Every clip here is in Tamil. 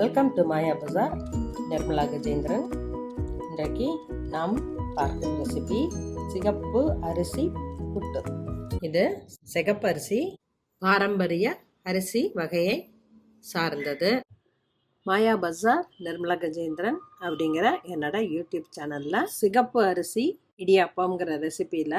வெல்கம் டு மாயா பஜார் நிர்மலா கஜேந்திரன் இன்றைக்கு நாம் பார்க்கும் ரெசிபி சிகப்பு அரிசி புட்டு. இது சிகப்பு அரிசி பாரம்பரிய அரிசி வகையை சார்ந்தது. மாயா பஜார் நிர்மலா கஜேந்திரன் அப்படிங்கிற என்னோட யூடியூப் சேனலில் சிகப்பு அரிசி இடியாப்பம்ங்கிற ரெசிப்பியில்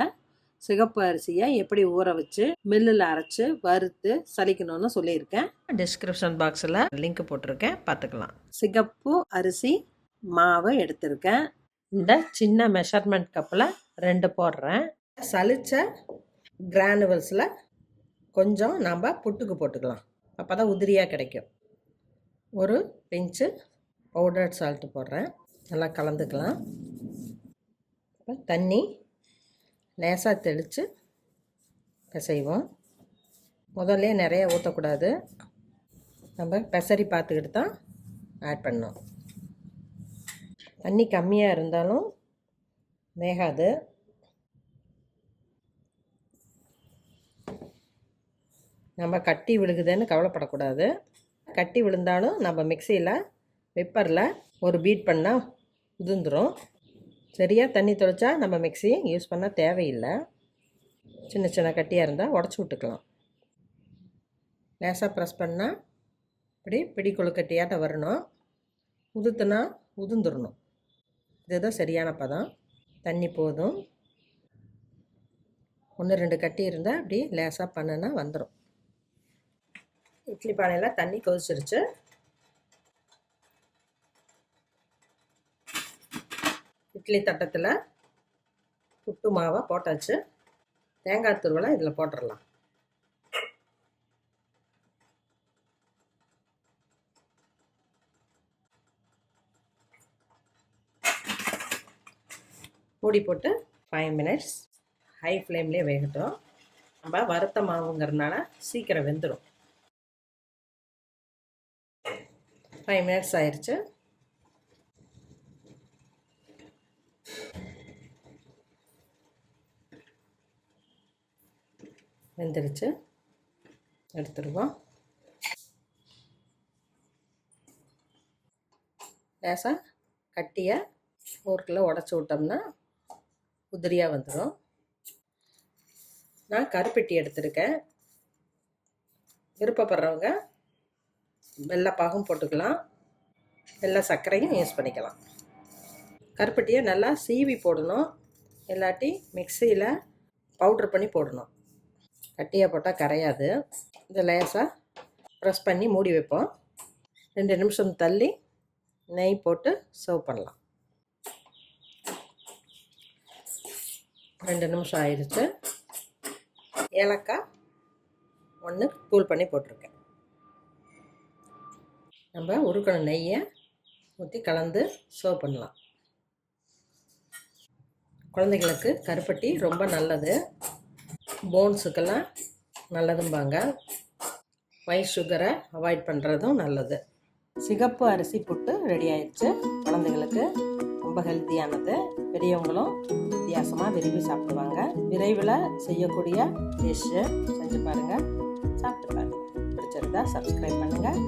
சிகப்பு அரிசியை எப்படி ஊற வச்சு மில்லில் அரைச்சு வறுத்து சலிக்கணும்னு சொல்லியிருக்கேன். டிஸ்கிரிப்ஷன் பாக்ஸில் லிங்க் போட்டிருக்கேன். பார்த்துக்கலாம். சிகப்பு அரிசி மாவை எடுத்திருக்கேன். இந்த சின்ன மெஷர்மெண்ட் கப்பில் ரெண்டு போடுறேன். சலிச்ச கிரானுவல்ஸில் கொஞ்சம் நம்ம புட்டுக்கு போட்டுக்கலாம். அப்போ தான் உதிரியாக கிடைக்கும். ஒரு பிஞ்சு பவுடர் சால்ட்டு போடுறேன். நல்லா கலந்துக்கலாம். தண்ணி லேசாக தெளித்து பிசைவோம். முதல்ல நிறைய ஊற்றக்கூடாது. நம்ம பெசரி பார்த்துக்கிட்டு தான் ஆட் பண்ணோம் தண்ணி கம்மியாக இருந்தாலும் வேகாது. நம்ம கட்டி விழுகுதுன்னு கவலைப்படக்கூடாது. கட்டி விழுந்தாலும் நம்ம மிக்சியில் விப்பரில் ஒரு பீட் பண்ணால் உதிர்ந்துடும் சரியாக தண்ணி தொலைச்சா நம்ம மிக்ஸி யூஸ் பண்ண தேவையில்லை. சின்ன சின்ன கட்டியாக இருந்தால் உடச்சி விட்டுக்கலாம். லேசாக ப்ரெஸ் பண்ணால் இப்படி பிடி கொழுக்கட்டியாட்ட வரணும். உதுத்துனா உதுந்துடணும் இதுதான் சரியான பதம். தண்ணி போதும். ஒன்று ரெண்டு கட்டி இருந்தால் அப்படி லேசாக பண்ணுனா வந்துடும் இட்லி பானையில் தண்ணி கொதிச்சிருச்சு. இட்லி தட்டத்தில் புட்டு மாவை போட்டாச்சு. தேங்காய் துருவலை இதில் போட்டுடலாம் மூடி போட்டு ஃபைவ் மினிட்ஸ் ஹை ஃப்ளேம்லேயே வேகட்டும். நம்ம வறுத்த மாவுங்கிறதுனால சீக்கிரம் வெந்துடும் ஃபைவ் மினிட்ஸ் ஆயிடுச்சு வெந்துருச்சு. எடுத்துடுவோம். லேசாக கட்டியை ஃபோர்க்கில் உடச்சி விட்டோம்னா உதிரியாக வந்துடும் நான் கருப்பெட்டி எடுத்திருக்கேன். விருப்பப்படுறவங்க வெள்ளைப்பாகும் போட்டுக்கலாம். வெள்ளை சர்க்கரையும் யூஸ் பண்ணிக்கலாம். கருப்பட்டியை நல்லா சீவி போடணும். இல்லாட்டி மிக்சியில் பவுட்ரு பண்ணி போடணும். கட்டியாக போட்டால் கரையாது. இதை லேசாக ப்ரெஸ் பண்ணி மூடி வைப்போம். ரெண்டு நிமிஷம் தள்ளி நெய் போட்டு சர்வ் பண்ணலாம். ரெண்டு நிமிஷம் ஆயிடுச்சு. ஏலக்காய் ஒன்று தூள் பண்ணி போட்டிருக்கேன். நம்ம உருக்கணும் நெய்யை ஊற்றி கலந்து சர்வ் பண்ணலாம். குழந்தைங்களுக்கு கருப்பட்டி ரொம்ப நல்லது. போன்ஸுக்கெல்லாம் நல்லதும்பாங்க. ஒயிட் சுகரை அவாய்ட் பண்ணுறதும் நல்லது. சிகப்பு அரிசி புட்டு ரெடி ஆயிடுச்சு. குழந்தைங்களுக்கு ரொம்ப ஹெல்த்தியானது பெரியவங்களும் வித்தியாசமாக விரும்பி சாப்பிடுவாங்க. விரைவில் செய்யக்கூடிய டிஷ்ஷு செஞ்சு பாருங்கள் சாப்பிட்டு பாருங்கள் பிடிச்சிருந்தா சப்ஸ்கிரைப் பண்ணுங்கள்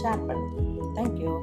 ஷேர் பண்ணுங்கள் தேங்க்யூ